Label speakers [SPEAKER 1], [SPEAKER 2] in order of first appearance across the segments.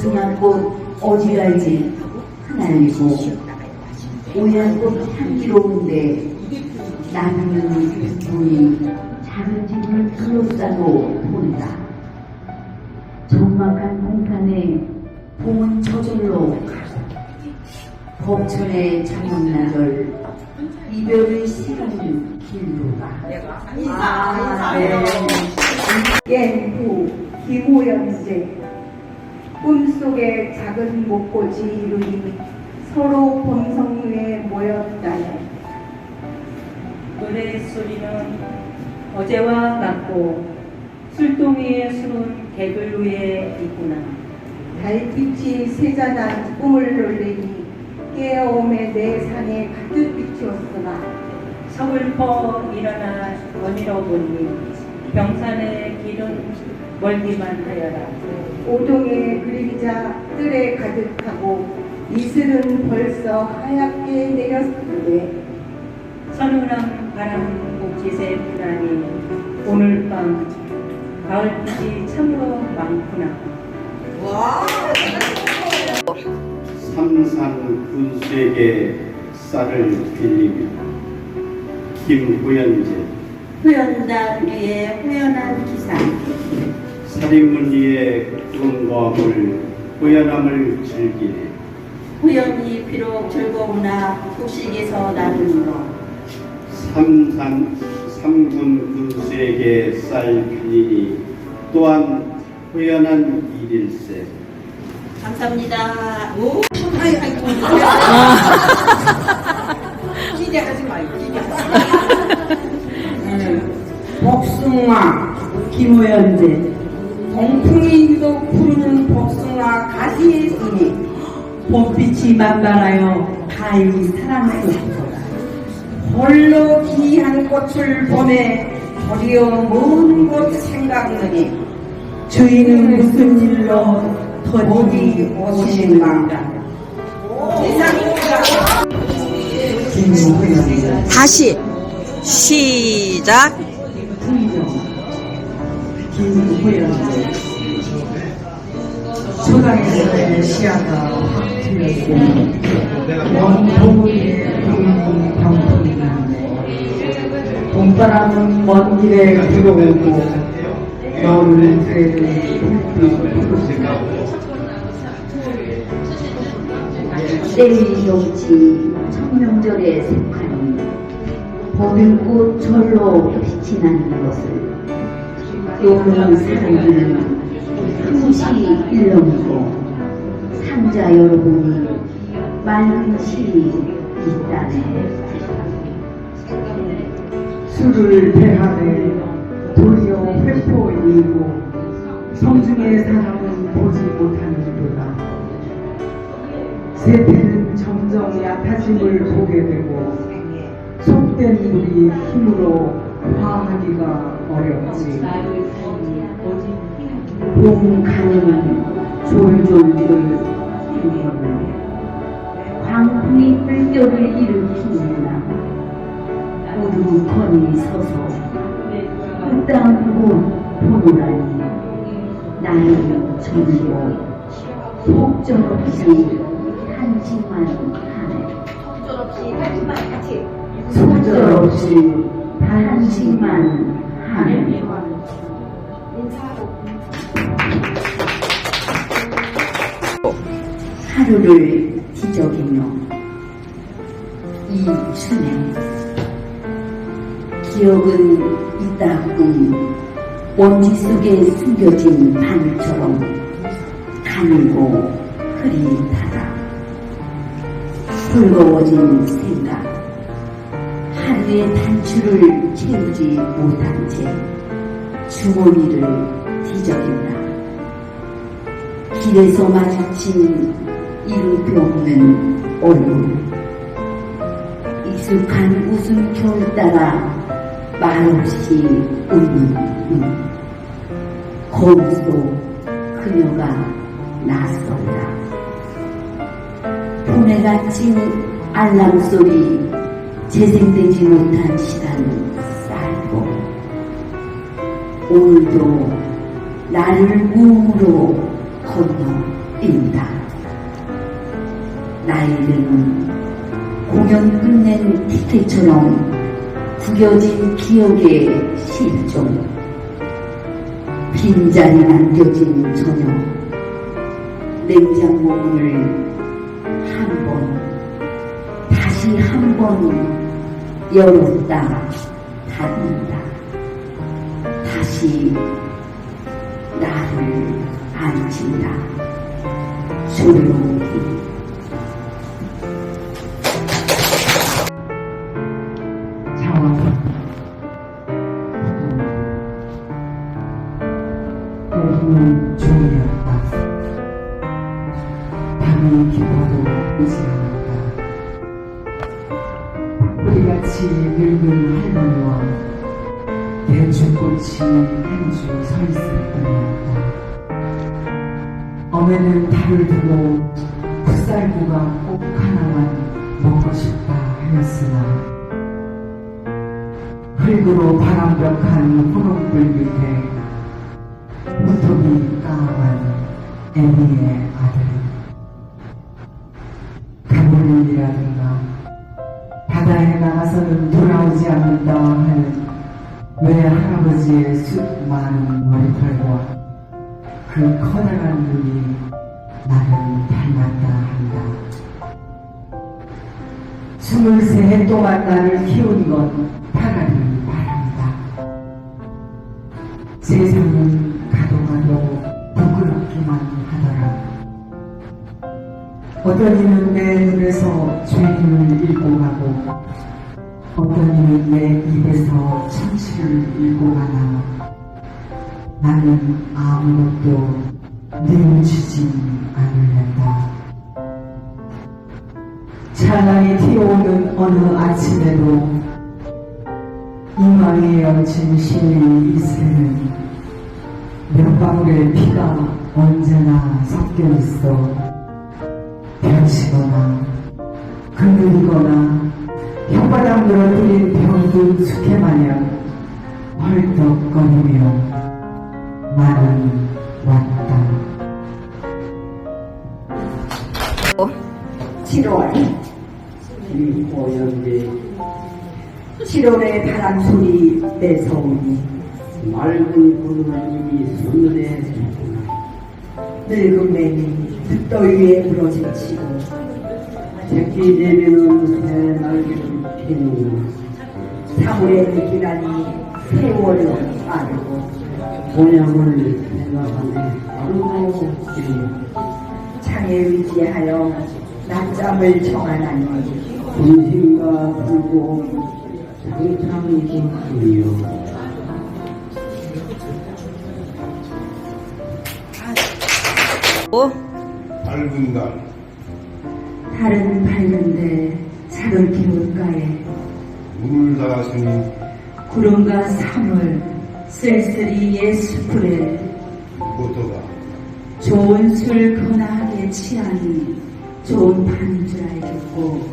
[SPEAKER 1] 복숭아 꽃 어지랄지 흩날리고 오얀 꽃 향기로운데 나누는 분이 작은 집을 둘러싸고 본다. 적막한 공간에 봄은 저절로 가고 봄철의 장문나절 이별을 싫어하는 길로 가. 아, 네.
[SPEAKER 2] 옌후 김호연 제 꿈속에 작은 목꽃이 이루니 서로 본성루에 모였다네
[SPEAKER 3] 노래 소리는 어제와 같고 술동이의 술은 객을 위해 있구나.
[SPEAKER 2] 달빛이 세잔한 꿈을 놀리니 깨어옴의 내 산에 가득 비추었으나
[SPEAKER 3] 서글퍼 일어나 원이로 보니 병산의 길은 멀기만 하여라.
[SPEAKER 2] 오동의 그림자 뜰에 가득하고 이슬은 벌써 하얗게 내렸는데
[SPEAKER 3] 서늘한 바람 복지새 부나니 오늘 밤 가을빛이 참으로 많구나.
[SPEAKER 4] 삼산 군수에게 쌀을 빌리며 김후연제
[SPEAKER 1] 후연단 위에 후연한 기상
[SPEAKER 4] 살인문리의 꿈과 물 후연함을 즐기네
[SPEAKER 1] 후연이 비록 즐거우나 후식에서 나는 것
[SPEAKER 4] 삼산 삼군 군수에게 쌀 빌리니 또한 후연한 일일세.
[SPEAKER 1] 감사합니다.
[SPEAKER 5] 복숭아 김호연제 동풍이도 푸르는 복숭아 가시에 있으니 봄빛이 만발하여 가히 사랑스럽다. 홀로 귀한 꽃을 보내 도리어 먼 곳 생각느니 주인은 무슨 일로 더디 오시는가?
[SPEAKER 6] 다시 시작
[SPEAKER 5] 초당에서의 시야가 확 틀렸으니 원동리의 부인이 병풍이 나네 봄바람은 먼 길에 불어오고 겨울은 그래도
[SPEAKER 1] 녹지 청명절의 색하니 버들꽃 절로 빛이 나는 것을 요런 사람들은 일렁이고 상자 여러분이 맑은 실이 있다네.
[SPEAKER 5] 술을 배하네 도리어 회포이고 성중의 사람은 보지 못하는도다 세태는 점점 얕아짐을 보게 되고 속된 물이 힘으로 화하기가 어렵지.
[SPEAKER 1] 봄가 는 졸졸졸 풍경을 광풍이 물결을 일으키느라 우두커니 서서 곳 보노라니 나는 전도 속절없이 한심만 하네. 속절없이 한심만 하네. 하 루를 뒤적이며 이 춘에 기억은 있다뿐 먼지 속에 숨겨진 바늘처럼 가늘고 흐릿하다. 헐거워진 생각 하루의 단추를 채우지 못한 채 주머니를 뒤적인다. 길에서 마주친 이름표 없는 얼굴. 익숙한 웃음결 따라 말없이 웃는 눈. 거울 속 그녀가 낯설다. 폰에 갇힌 알람 소리 재생되지 못한 시간은 쌓이고 오늘도 나를 무음으로 건너 빈다. 나이는 공연 끝낸 티켓처럼 구겨진 기억의 실종. 빈자리 남겨진 저녁. 냉장고 문을 한 번, 다시 한 번 열었다, 닫는다. 다시 나를 안친다. 조용히.
[SPEAKER 5] 한줄서 있을 뿐이었다 어머니는 달을 두고 풋살구가 꼭 하나만 먹고 싶다 하였으나 흙으로 바람벽한 호롱불 밑에 무턱이 까만 애미의 아들. 가물이라든가 바다에 나가서는 돌아오지 않는다 하는 외할아버지의 숱 많은 머리털과 그 커다란 눈이 나를 닮았다 한다. 스물세 해 동안 나를 키운 건 파라리 바란다. 세상은 가도 가도 부끄럽기만 하더라. 어떤 이는 내 눈에서 죄인을 읽고 가고, 어떤 내 입에서 천치를 읽고 가나, 나는 아무것도 뉘우치지 않으련다. 찬란히 튀어오는 어느 아침에도 이마에 얹힌 신의 이슬에는 몇 방울의 피가 언제나 섞여 있어 벼치거나 그늘이거나 혓바닥 늘어뜨린 병든 숙회 마냥 헐떡거리며 나는 왔다.
[SPEAKER 1] 7월.
[SPEAKER 4] 김호연대
[SPEAKER 1] 7월의 바람 소리 내서오니
[SPEAKER 4] 맑은 구름을 이미 손눈에
[SPEAKER 1] 늙은 맹이 득더위에 부러지치고
[SPEAKER 4] 새끼 되면은 새 날개를 피는
[SPEAKER 1] 3월의 기간이 세월을 빠르고
[SPEAKER 4] 본향을 생각하네 바로
[SPEAKER 1] 창에 의지하여 낮잠을 정하나니
[SPEAKER 4] 군심과 불고 장창이
[SPEAKER 6] 오,
[SPEAKER 7] 밝은 달
[SPEAKER 1] 달은 밝은데 작은 기울가에?
[SPEAKER 7] 문을 닫으니
[SPEAKER 1] 구름과 산을 쓸쓸히 옛 숲을
[SPEAKER 7] 보토가
[SPEAKER 1] 좋은 술 거나하게 취하니 좋은 밤인 줄 알겠고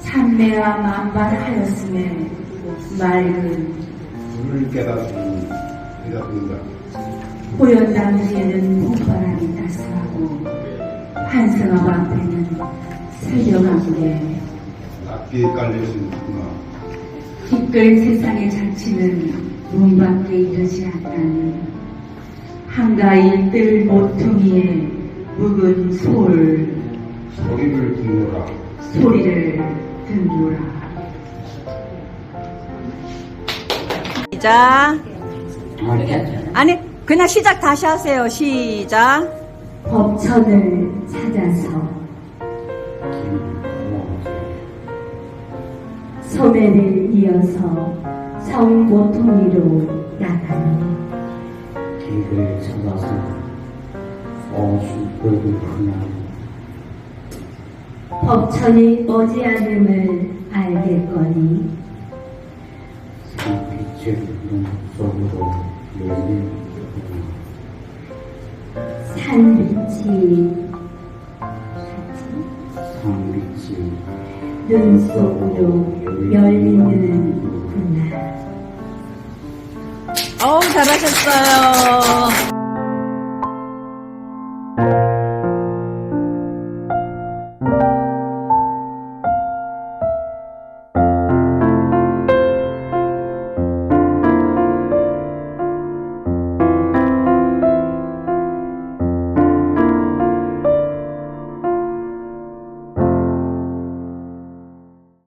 [SPEAKER 1] 참매와 만발하였음에 맑은
[SPEAKER 7] 물을 깨닫으니 깨닫는다.
[SPEAKER 1] 호연 당시에는 봄바람이 따스하고 한승업 앞에는 새벽암에
[SPEAKER 7] 낮게 깔려있는구나
[SPEAKER 1] 기끌 세상의 자취는 문 밖에 이르지 않나니 한가히 뜰 모퉁이에 묵은 소울
[SPEAKER 7] 소리를 듣노라
[SPEAKER 1] 소리를 듣노라
[SPEAKER 6] 시작. 아니, 그냥 시작 다시 하세요. 시작.
[SPEAKER 1] 법천을 찾아서 소매를 이어서 성 모퉁이로 나가니
[SPEAKER 4] 길을 찾아서 어수고를 하나
[SPEAKER 1] 법천이 머지않음을 알겠거니
[SPEAKER 4] 산빛을 눈 속으로 열린
[SPEAKER 1] 산빛이
[SPEAKER 4] 산빛이
[SPEAKER 1] 눈 속으로 열리는구나.
[SPEAKER 6] 어우, 잘하셨어요.